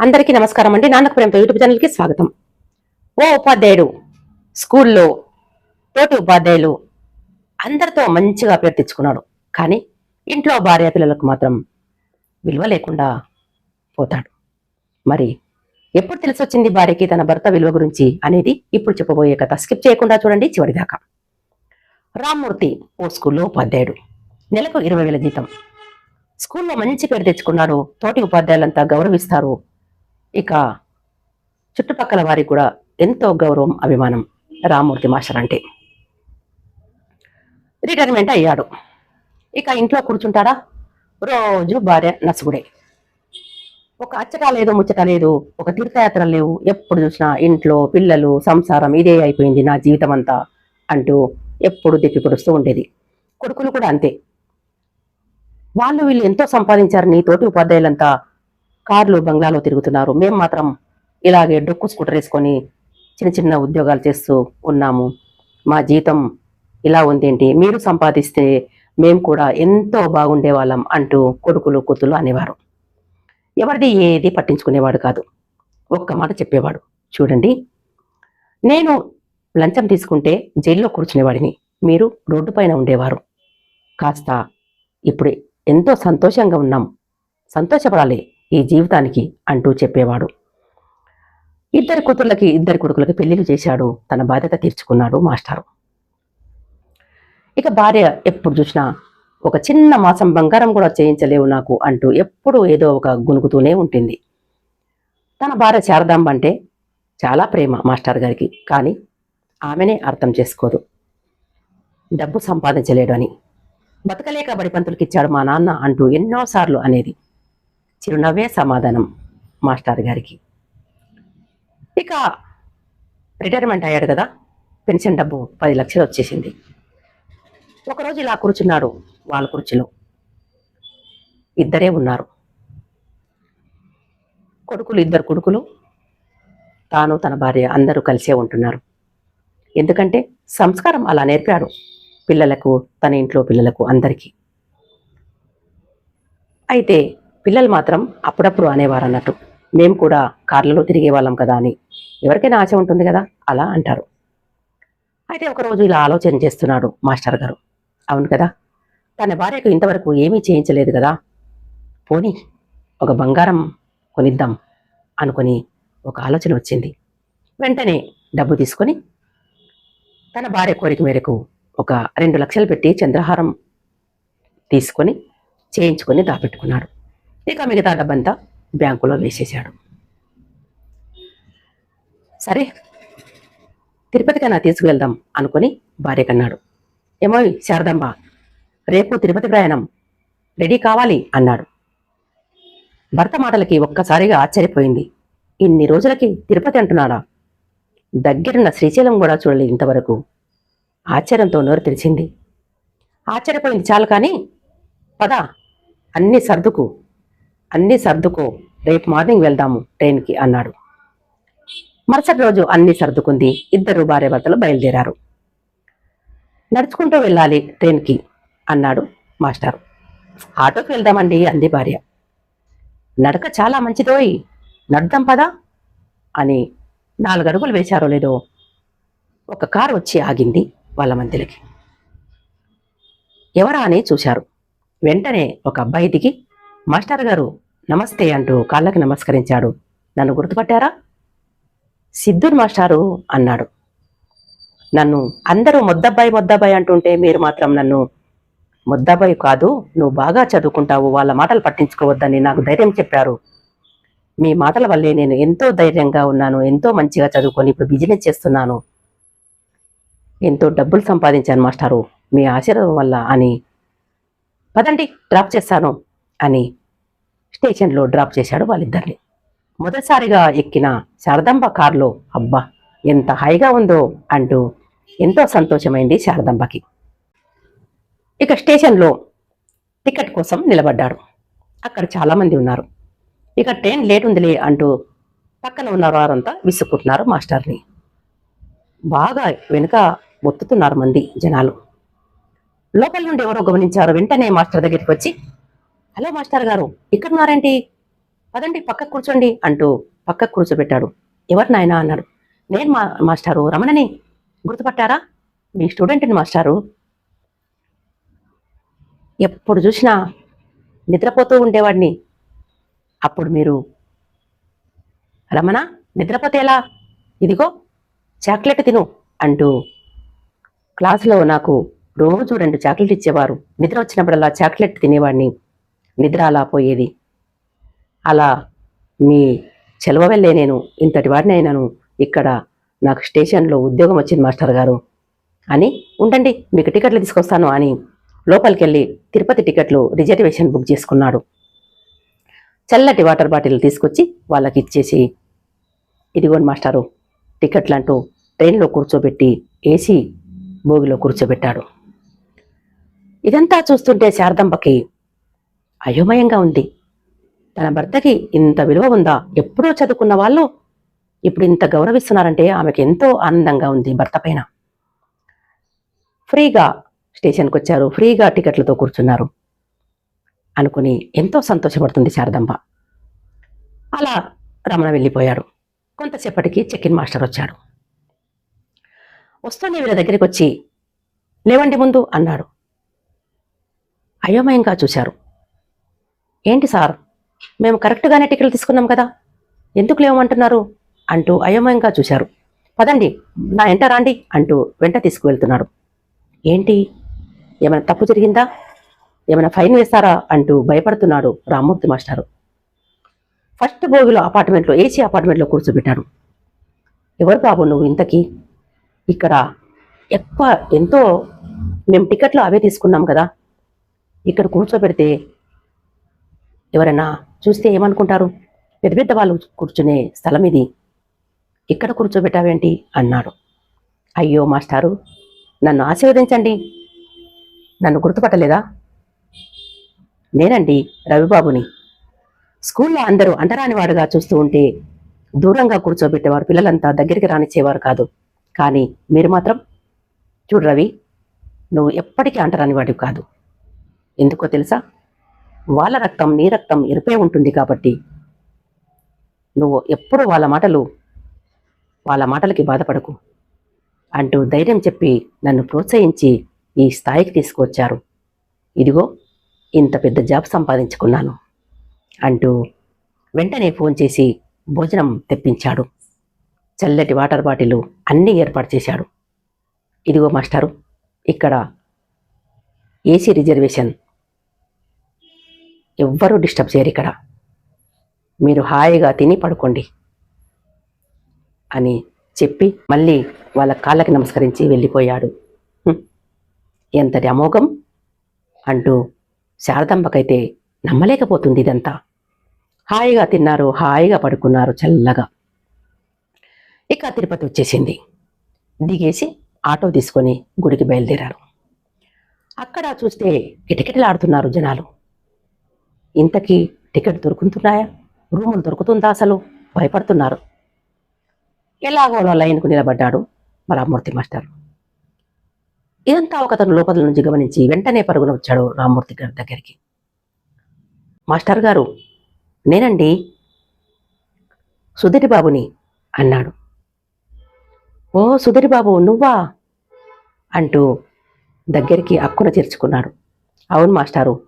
అందరికీ నమస్కారం అండి. నాన్నకు ప్రేమతో యూట్యూబ్ ఛానల్కి స్వాగతం. ఓ ఉపాధ్యాయుడు స్కూల్లో తోటి ఉపాధ్యాయులు అందరితో మంచిగా పేరు తెచ్చుకున్నాడు. కానీ ఇంట్లో భార్య పిల్లలకు మాత్రం విలువ లేకుండా పోతాడు. మరి ఎప్పుడు తెలిసి వచ్చింది భార్యకి తన భర్త విలువ గురించి అనేది ఇప్పుడు చెప్పబోయే కథ. స్కిప్ చేయకుండా చూడండి. చివరిదాకా. రామ్మూర్తి ఓ స్కూల్లో ఉపాధ్యాయుడు. నెలకు ఇరవై వేల జీతం. స్కూల్లో మంచి పేరు తెచ్చుకున్నాడు. తోటి ఉపాధ్యాయులంతా గౌరవిస్తారు. ఇక చుట్టుపక్కల వారికి కూడా ఎంతో గౌరవం అభిమానం రామూర్తి మాస్టర్ అంటే. రిటైర్మెంట్ అయ్యాడు. ఇక ఇంట్లో కూర్చుంటాడా? రోజు భార్య నసుగుడే. ఒక అచ్చట లేదు ముచ్చట లేదు ఒక తీర్థయాత్ర లేవు. ఎప్పుడు చూసినా ఇంట్లో పిల్లలు సంసారం ఇదే అయిపోయింది నా జీవితం అంతా అంటూ ఎప్పుడు తిప్పి ఉండేది. కొడుకులు కూడా అంతే. వాళ్ళు వీళ్ళు ఎంతో సంపాదించారు నీ తోటి ఉపాధ్యాయులంతా కార్లు బంగ్లాలో తిరుగుతున్నారు. మేము మాత్రం ఇలాగే డొక్కు స్కూటర్ వేసుకొని చిన్న చిన్న ఉద్యోగాలు చేస్తూ ఉన్నాము. మా జీతం ఇలా ఉందేంటి? మీరు సంపాదిస్తే మేము కూడా ఎంతో బాగుండే వాళ్ళం అంటూ కొడుకులు కూతులు అనేవారు. ఎవరిది ఏది పట్టించుకునేవాడు కాదు. ఒక్క మాట చెప్పేవాడు. చూడండి. నేను లంచం తీసుకుంటే జైల్లో కూర్చునేవాడిని. మీరు రోడ్డు పైన ఉండేవారు. కాస్త ఇప్పుడు ఎంతో సంతోషంగా ఉన్నాం. సంతోషపడాలి. ఈ జీవితానికి అంటూ చెప్పేవాడు. ఇద్దరి కూతుర్లకి ఇద్దరి కొడుకులకి పెళ్ళిళ్ళు చేశాడు. తన బాధ్యత తీర్చుకున్నాడు మాస్టారు. ఇక భార్య ఎప్పుడు చూసినా ఒక చిన్న మాసం బంగారం కూడా చేయించలేవు నాకు అంటూ ఎప్పుడూ ఏదో ఒక గునుకుతూనే ఉంటుంది. తన భార్య శారదాంబ అంటే చాలా ప్రేమ మాస్టర్ గారికి కానీ ఆమెనే అర్థం చేసుకోదు. డబ్బు సంపాదించలేడు అని. బతకలేక బడిపంతులకిచ్చాడు ఇచ్చాడు మా నాన్న అంటూ ఎన్నోసార్లు అనేది చిరునవ్వే సమాధానం మాస్టర్ గారికి. ఇక రిటైర్మెంట్ అయ్యాడు కదా పెన్షన్ డబ్బు పది లక్షలు వచ్చేసింది. ఒకరోజు ఇలా కూర్చున్నాడు వాళ్ళ కుర్చీలో. ఇద్దరే ఉన్నారు. కొడుకులు ఇద్దరు కొడుకులు తాను తన భార్య అందరూ కలిసే ఉంటున్నారు. ఎందుకంటే సంస్కారం అలా నేర్పాడు పిల్లలకు తన ఇంట్లో పిల్లలకు అందరికీ. అయితే పిల్లలు మాత్రం అప్పుడప్పుడు అనేవారు అన్నట్టు మేము కూడా కార్లలో తిరిగే వాళ్ళం కదా అని. ఎవరికైనా ఆశ ఉంటుంది కదా? అలా అంటారు. అయితే ఒకరోజు ఇలా ఆలోచన చేస్తున్నాడు మాస్టర్ గారు. అవును కదా? తన భార్యకు ఇంతవరకు ఏమీ చేయించలేదు కదా? పోనీ ఒక బంగారం కొనిద్దాం అనుకుని ఒక ఆలోచన వచ్చింది. వెంటనే డబ్బు తీసుకొని తన భార్య కోరిక మేరకు ఒక రెండు లక్షలు పెట్టి చంద్రహారం తీసుకొని చేయించుకొని దాపెట్టుకున్నాడు. ఇక మిగతా డబ్బంతా బ్యాంకులో వేసేశాడు. సరే తిరుపతికైనా తీసుకువెళ్దాం అనుకుని భార్య కన్నాడు. ఏమో శారదమ్మ రేపు తిరుపతి ప్రయాణం రెడీ కావాలి అన్నాడు. భర్త మాటలకి ఒక్కసారిగా ఆశ్చర్యపోయింది. ఇన్ని రోజులకి తిరుపతి అంటున్నాడా? దగ్గరున్న శ్రీశైలం కూడా చూడలేదు ఇంతవరకు. ఆశ్చర్యంతో నోరు తెరిచింది. ఆశ్చర్యపోయింది చాలు కానీ పద అన్ని సర్దుకు. అన్ని సర్దుకో రేపు మార్నింగ్ వెళ్దాము ట్రైన్కి అన్నాడు. మరుసటి రోజు అన్ని సర్దుకుంది ఇద్దరు భార్యభర్తలు బయలుదేరారు. నడుచుకుంటూ వెళ్ళాలి ట్రైన్కి అన్నాడు మాస్టారు. ఆటోకి వెళ్దామండి అంది భార్య. నడక చాలా మంచిదోయ్ నడుద్దాం పదా అని నాలుగు అడుగులు వేశారో లేదో ఒక కారు వచ్చి ఆగింది వాళ్ళ మధ్యలకి. ఎవరా అని చూశారు. వెంటనే ఒక అబ్బాయి దిగి మాస్టర్ గారు నమస్తే అంటూ కాళ్ళకి నమస్కరించాడు. నన్ను గుర్తుపట్టారా? సిద్ధుర్ మాస్టారు అన్నాడు. నన్ను అందరూ మొద్దబ్బాయి మొద్దబ్బాయి అంటుంటే మీరు మాత్రం నన్ను మొద్దబ్బాయి కాదు నువ్వు బాగా చదువుకుంటావు వాళ్ళ మాటలు పట్టించుకోవద్దని నాకు ధైర్యం చెప్పారు. మీ మాటల వల్లే నేను ఎంతో ధైర్యంగా ఉన్నాను ఎంతో మంచిగా చదువుకొని ఇప్పుడు బిజినెస్ చేస్తున్నాను. ఎంతో డబ్బులు సంపాదించాను మాస్టారు మీ ఆశీర్వాదం వల్ల అని. పదండి డ్రాప్ చేస్తాను అని స్టేషన్లో డ్రాప్ చేశాడు వాళ్ళిద్దరిని. మొదటిసారిగా ఎక్కిన శారదాంబ కారులో అబ్బా ఎంత హాయిగా ఉందో అంటూ ఎంతో సంతోషమైంది శారదాంబకి. ఇక స్టేషన్లో టికెట్ కోసం నిలబడ్డాడు. అక్కడ చాలామంది ఉన్నారు. ఇక ట్రైన్ లేట్ ఉందిలే అంటూ పక్కన ఉన్న వారంతా విసుక్కుంటున్నారు మాస్టర్ని. బాగా వెనుక ఒత్తుతున్నారు మంది జనాలు. లోపల నుండి ఎవరో గమనించారు. వెంటనే మాస్టర్ దగ్గరికి వచ్చి హలో మాస్టర్ గారు ఇక్కడున్నారేంటి పదండి పక్కకు కూర్చోండి అంటూ పక్క కూర్చోబెట్టాడు. ఎవరు నాయన? అన్నాడు. నేను మా మాస్టారు రమణని. గుర్తుపట్టారా? మీ స్టూడెంట్ని మాస్టారు. ఎప్పుడు చూసినా నిద్రపోతూ ఉండేవాడిని. అప్పుడు మీరు రమణ నిద్రపోతే ఎలా? ఇదిగో చాక్లెట్ తిను అంటూ క్లాసులో నాకు రోజు రెండు చాక్లెట్ ఇచ్చేవారు. నిద్ర వచ్చినప్పుడల్లా చాక్లెట్ తినేవాడిని. నిద్ర అలా పోయేది అలా మీ చెలవ వెళ్ళే నేను ఇంతటి వాడిని అయినాను. ఇక్కడ నాకు స్టేషన్లో ఉద్యోగం వచ్చింది మాస్టర్ గారు. అని ఉండండి మీకు టికెట్లు తీసుకొస్తాను అని లోపలికి వెళ్ళి తిరుపతి టికెట్లు రిజర్వేషన్ బుక్ చేసుకున్నాడు. చల్లటి వాటర్ బాటిల్ తీసుకొచ్చి వాళ్ళకి ఇచ్చేసి ఇదిగోండి మాస్టారు టికెట్లు అంటూ ట్రైన్లో కూర్చోబెట్టి ఏసీ భోగిలో కూర్చోబెట్టాడు. ఇదంతా చూస్తుంటే శారదంబకి అయోమయంగా ఉంది. తన భర్తకి ఇంత విలువ ఉందా? ఎప్పుడో చదువుకున్న వాళ్ళు ఇప్పుడు ఇంత గౌరవిస్తున్నారంటే ఆమెకు ఎంతో ఆనందంగా ఉంది భర్త పైన. ఫ్రీగా స్టేషన్కి వచ్చారు ఫ్రీగా టికెట్లతో కూర్చున్నారు అనుకుని ఎంతో సంతోషపడుతుంది శారదంబ. అలా రమణ వెళ్ళిపోయాడు కొంతసేపటికి చెక్ ఇన్ మాస్టర్ వచ్చాడు. వస్తూనే వీళ్ళ దగ్గరికి వచ్చి లేవండి ముందు అన్నాడు. అయోమయంగా చూశారు. ఏంటి సార్? మేము కరెక్ట్గానే టికెట్లు తీసుకున్నాం కదా. ఎందుకు లేవమంటున్నారు? అంటూ అయోమయంగా చూశారు. పదండి నా ఎంట రాండి అంటూ వెంట తీసుకువెళ్తున్నాడు ఏంటి? ఏమైనా తప్పు జరిగిందా? ఏమైనా ఫైన్ వేస్తారా అంటూ భయపడుతున్నాడు రామ్మూర్తి మాస్టారు. ఫస్ట్ భోగిలో అపార్ట్మెంట్లో ఏసీ అపార్ట్మెంట్లో కూర్చోబెట్టాడు ఎవరు బాబు నువ్వు ఇంతకీ? ఇక్కడ ఎక్కువ ఎంతో మేము టికెట్లు అవే తీసుకున్నాం కదా. ఇక్కడ కూర్చోబెడితే ఎవరైనా చూస్తే ఏమనుకుంటారు? పెద్ద పెద్ద వాళ్ళు కూర్చునే స్థలం ఇది. ఇక్కడ కూర్చోబెట్టావేంటి? అన్నాడు. అయ్యో మాస్టారు నన్ను ఆశీర్వదించండి. నన్ను గుర్తుపట్టలేదా? నేనండి రవిబాబుని. స్కూల్లో అందరూ అంటరానివాడుగా చూస్తూ ఉంటే దూరంగా కూర్చోబెట్టేవారు పిల్లలంతా దగ్గరికి రానిచ్చేవారు కాదు. కానీ మీరు మాత్రం చూడు రవి నువ్వు ఎప్పటికీ అంటరానివాడివి కాదు. ఎందుకో తెలుసా? వాళ్ళ రక్తం నీ రక్తం ఎరుపే ఉంటుంది కాబట్టి నువ్వు ఎప్పుడు వాళ్ళ మాటలు వాళ్ళ మాటలకి బాధపడకు. అంటూ ధైర్యం చెప్పి నన్ను ప్రోత్సహించి ఈ స్థాయికి తీసుకువచ్చారు. ఇదిగో ఇంత పెద్ద జాబ్ సంపాదించుకున్నాను అంటూ వెంటనే ఫోన్ చేసి భోజనం తెప్పించాడు. చల్లటి వాటర్ బాటిల్ అన్నీ ఏర్పాటు చేశాడు. ఇదిగో మాస్టారు ఇక్కడ ఏసీ రిజర్వేషన్ ఎవ్వరూ డిస్టర్బ్ చేయరు ఇక్కడ. మీరు హాయిగా తిని పడుకోండి అని చెప్పి మళ్ళీ వాళ్ళ కాళ్ళకి నమస్కరించి వెళ్ళిపోయాడు. ఎంతటి అమోఘం అంటూ శారదాంబకైతే నమ్మలేకపోతుంది ఇదంతా. హాయిగా తిన్నారు హాయిగా పడుకున్నారు చల్లగా. ఇక తిరుపతి వచ్చేసింది. దిగేసి ఆటో తీసుకొని గుడికి బయలుదేరారు. అక్కడ చూస్తే కిటకిటలాడుతున్నారు జనాలు. ఇంతకీ టికెట్ దొరుకుతున్నాయా రూములు దొరుకుతుందా అసలు? భయపడుతున్నారు. ఎలాగో లైన్కు నిలబడ్డాడు రామ్మూర్తి మాస్టర్. ఇదంతా ఒకతను లోపల నుంచి గమనించి వెంటనే పరుగున వచ్చాడు రామ్మూర్తి గారి దగ్గరికి. మాస్టర్ గారు నేనండి సుధరి బాబుని అన్నాడు. ఓ సుధరి బాబు నువ్వా? అంటూ దగ్గరికి అక్కున చేర్చుకున్నాడు. అవును మాస్టారు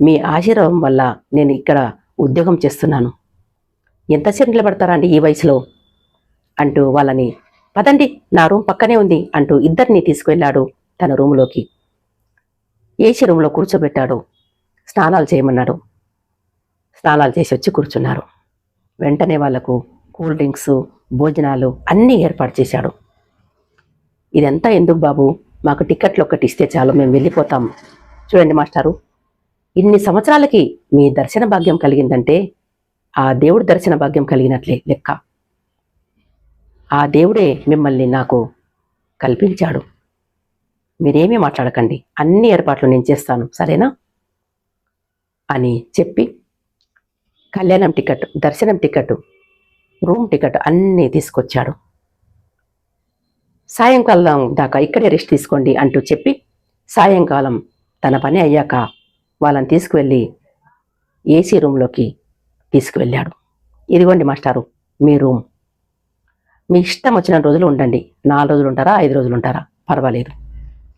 మీ ఆశీర్వాదం వల్ల నేను ఇక్కడ ఉద్యోగం చేస్తున్నాను. ఎంతసేపు నిలబడతారా అండి ఈ వయసులో? అంటూ వాళ్ళని పదండి నా రూమ్ పక్కనే ఉంది అంటూ ఇద్దరిని తీసుకువెళ్ళాడు తన రూములోకి. ఏసీ రూమ్లో కూర్చోబెట్టాడు. స్నానాలు చేయమన్నాడు. స్నానాలు చేసి వచ్చి కూర్చున్నారు. వెంటనే వాళ్ళకు కూల్ డ్రింక్స్ భోజనాలు అన్నీ ఏర్పాటు చేశాడు. ఇదంతా ఎందుకు బాబు? మాకు టికెట్లు ఒక్కటి ఇస్తే చాలు మేము వెళ్ళిపోతాం. చూడండి మాస్టారు ఇన్ని సంవత్సరాలకి మీ దర్శన భాగ్యం కలిగిందంటే ఆ దేవుడి దర్శన భాగ్యం కలిగినట్లే లెక్క. ఆ దేవుడే మిమ్మల్ని నాకు కల్పించాడు. మీరేమీ మాట్లాడకండి. అన్ని ఏర్పాట్లు నేను చేస్తాను. సరేనా? అని చెప్పి కళ్యాణం టికెట్ దర్శనం టికెట్ రూమ్ టికెట్ అన్నీ తీసుకొచ్చాడు. సాయంకాలం దాకా ఇక్కడే రెస్ట్ తీసుకోండి అంటూ చెప్పి సాయంకాలం తన పని అయ్యాక వాళ్ళని తీసుకువెళ్ళి ఏసీ రూమ్లోకి తీసుకువెళ్ళాడు. ఇదిగోండి మాస్టారు మీ రూమ్. మీ ఇష్టం వచ్చిన రోజులు ఉండండి. నాలుగు రోజులు ఉంటారా? ఐదు రోజులు ఉంటారా? పర్వాలేదు.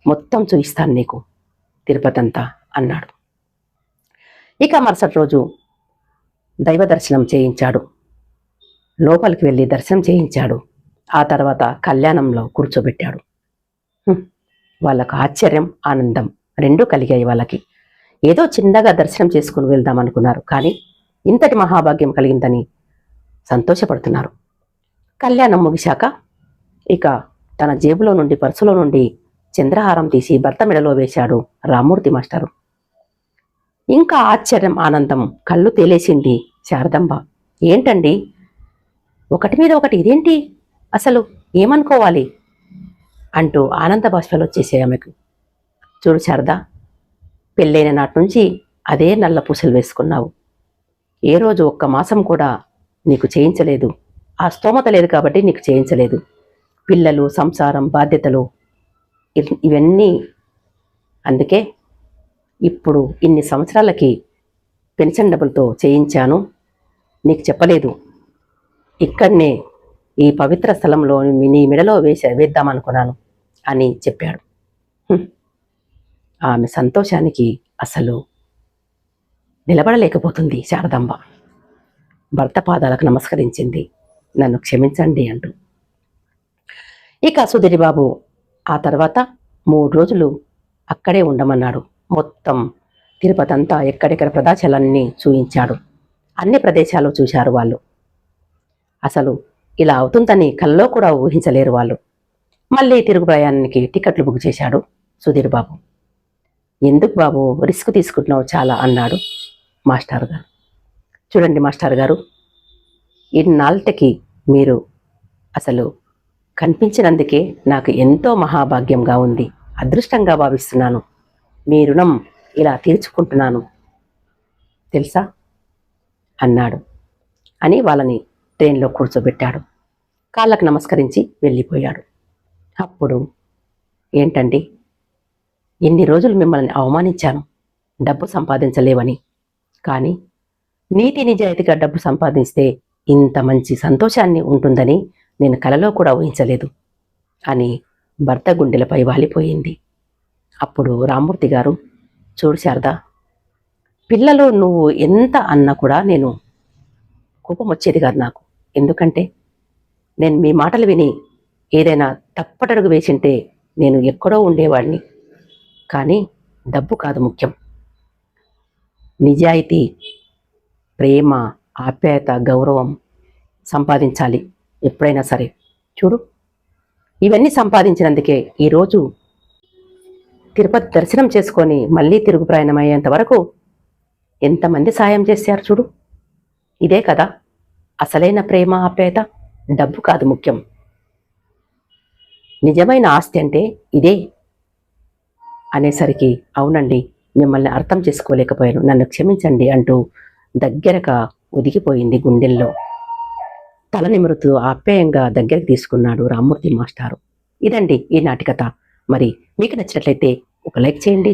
మొత్తం చూపిస్తాను నీకు. తిరుపతి అంతా అన్నాడు. ఇక మరుసటి రోజు దైవ దర్శనం చేయించాడు. లోపలికి వెళ్ళి దర్శనం చేయించాడు. ఆ తర్వాత కళ్యాణంలో కూర్చోబెట్టాడు. వాళ్ళకు ఆశ్చర్యం ఆనందం రెండూ కలిగాయి వాళ్ళకి. ఏదో చిన్నగా దర్శనం చేసుకుని వెళ్దాం అనుకున్నారు. కానీ ఇంతటి మహాభాగ్యం కలిగిందని సంతోషపడుతున్నారు. కళ్యాణం ముగిశాక ఇక తన జేబులో నుండి పర్సులో నుండి చంద్రహారం తీసి భర్త మెడలో వేశాడు రామూర్తి మాస్టరు. ఇంకా ఆశ్చర్యం ఆనందం కళ్ళు తేలేసింది శారదంబ. ఏంటండి? ఒకటి మీద ఒకటి ఇదేంటి? అసలు ఏమనుకోవాలి? అంటూ ఆనంద భాషలో వచ్చేసాయి ఆమెకు. చూడు శారదా పెళ్ళైన నాటి నుంచి అదే నల్ల పూసలు వేసుకున్నావు. ఏ రోజు ఒక్క మాసం కూడా నీకు చేయించలేదు. ఆ స్తోమత లేదు కాబట్టి నీకు చేయించలేదు. పిల్లలు సంసారం బాధ్యతలు ఇవన్నీ అందుకే ఇప్పుడు ఇన్ని సంవత్సరాలకి పెన్షన్ డబ్బులతో చేయించాను. నీకు చెప్పలేదు. ఇక్కడనే ఈ పవిత్ర స్థలంలో మీ- నీ మెడలో వేసే వేద్దామనుకున్నాను అని చెప్పాడు. ఆమె సంతోషానికి అసలు నిలబడలేకపోతుంది శారదాంబ. భర్త పాదాలకు నమస్కరించింది. నన్ను క్షమించండి అంటూ. ఇక సుధీర్ బాబు ఆ తర్వాత మూడు రోజులు అక్కడే ఉండమన్నాడు. మొత్తం తిరుపతి అంతా ఎక్కడెక్కడ ప్రదేశాలన్నీ చూయించాడు. అన్ని ప్రదేశాలు చూశారు వాళ్ళు. అసలు ఇలా అవుతుందని కల్లో కూడా ఊహించలేరు వాళ్ళు. మళ్ళీ తిరుగు ప్రయాణానికి టికెట్లు బుక్ చేశాడు సుధీర్ బాబు ఎందుకు బాబు? రిస్క్ తీసుకుంటున్నావు చాలా అన్నాడు మాస్టర్ గారు. చూడండి మాస్టర్ గారు ఇన్నాళ్ళకి మీరు అసలు కనిపించినందుకే నాకు ఎంతో మహాభాగ్యంగా ఉంది. అదృష్టంగా భావిస్తున్నాను. మీ రుణం ఇలా తీర్చుకుంటున్నాను. తెలుసా? అన్నాడు. అని వాళ్ళని ట్రైన్లో కూర్చోబెట్టాడు. కాళ్ళకు నమస్కరించి వెళ్ళిపోయాడు. అప్పుడు ఏంటండి? ఎన్ని రోజులు మిమ్మల్ని అవమానించాను? డబ్బు సంపాదించలేవని. కానీ నీతి నిజాయితీగా డబ్బు సంపాదిస్తే ఇంత మంచి సంతోషాన్ని ఉంటుందని నేను కలలో కూడా ఊహించలేదు. అని భర్త గుండెలపై వాలిపోయింది. అప్పుడు రామ్మూర్తి గారు చూడు శారదా పిల్లలు నువ్వు ఎంత అన్నా కూడా నేను కోపం వచ్చేది కాదు నాకు. ఎందుకంటే నేను మీ మాటలు విని ఏదైనా తప్పటడుగు వేసింటే నేను ఎక్కడో ఉండేవాడిని. కానీ డబ్బు కాదు ముఖ్యం. నిజాయితీ ప్రేమ ఆప్యాయత గౌరవం సంపాదించాలి ఎప్పుడైనా సరే. చూడు. ఇవన్నీ సంపాదించినందుకే ఈరోజు తిరుపతి దర్శనం చేసుకొని మళ్ళీ తిరుగు ప్రయాణం అయ్యేంత వరకు ఎంతమంది సాయం చేశారు చూడు. ఇదే కదా. అసలైన ప్రేమ ఆప్యాయత డబ్బు కాదు ముఖ్యం. నిజమైన ఆస్తి అంటే ఇదే. అనేసరికి అవునండి మిమ్మల్ని అర్థం చేసుకోలేకపోయాను. నన్ను క్షమించండి అంటూ దగ్గరగా ఒదిగిపోయింది గుండెల్లో. తల నిమురుతూ ఆప్యాయంగా దగ్గరికి తీసుకున్నాడు రామ్మూర్తి మాస్టారు. ఇదండి ఈ నాటికత. మరి మీకు నచ్చినట్లయితే ఒక లైక్ చేయండి